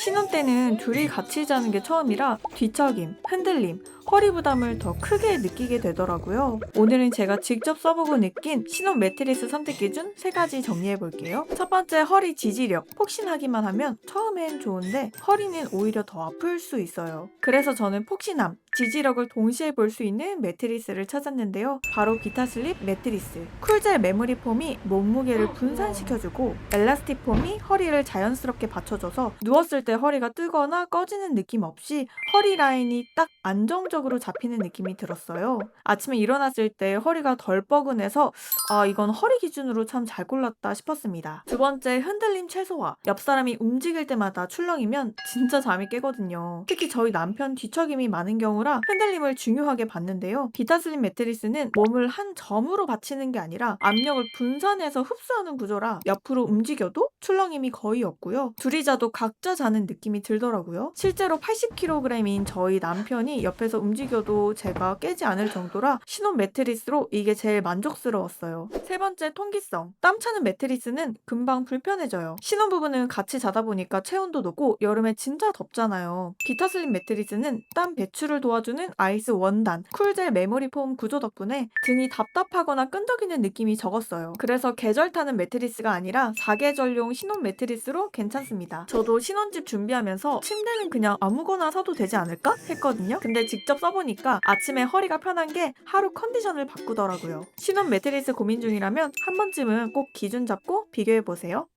신혼 때는 둘이 같이 자는 게 처음이라 뒤척임, 흔들림, 허리 부담을 더 크게 느끼게 되더라고요. 오늘은 제가 직접 써보고 느낀 신혼 매트리스 선택 기준 3가지 정리해 볼게요. 첫 번째 허리 지지력. 폭신하기만 하면 처음엔 좋은데 허리는 오히려 더 아플 수 있어요. 그래서 저는 폭신함, 지지력을 동시에 볼 수 있는 매트리스를 찾았는데요. 바로 기타 슬립 매트리스. 쿨젤 메모리 폼이 몸무게를 분산시켜주고 엘라스틱 폼이 허리를 자연스럽게 받쳐줘서 누웠을 때 허리가 뜨거나 꺼지는 느낌 없이 허리 라인이 딱 안정적 으로 잡히는 느낌이 들었어요. 아침에 일어났을 때 허리가 덜 뻐근해서 아 이건 허리 기준으로 참 잘 골랐다 싶었습니다. 두 번째 흔들림 최소화. 옆 사람이 움직일 때마다 출렁이면 진짜 잠이 깨거든요. 특히 저희 남편 뒤척임이 많은 경우라 흔들림을 중요하게 봤는데요. 기타슬림 매트리스는 몸을 한 점으로 받치는 게 아니라 압력을 분산해서 흡수하는 구조라 옆으로 움직여도 출렁임이 거의 없고요. 둘이 자도 각자 자는 느낌이 들더라고요. 실제로 80kg인 저희 남편이 옆에서 움직여도 제가 깨지 않을 정도라 신혼 매트리스로 이게 제일 만족스러웠어요. 세 번째 통기성. 땀 차는 매트리스는 금방 불편해져요. 신혼부부는 같이 자다 보니까 체온도 높고 여름에 진짜 덥잖아요. 기타슬림 매트리스는 땀 배출을 도와주는 아이스 원단, 쿨젤 메모리 폼 구조 덕분에 등이 답답하거나 끈적이는 느낌이 적었어요. 그래서 계절 타는 매트리스가 아니라 사계절용 신혼 매트리스로 괜찮습니다. 저도 신혼집 준비하면서 침대는 그냥 아무거나 사도 되지 않을까 했거든요. 근데 직접 써보니까 아침에 허리가 편한 게 하루 컨디션을 바꾸더라고요. 신혼 매트리스 고민 중이라면 한 번쯤은 꼭 기준 잡고 비교해보세요.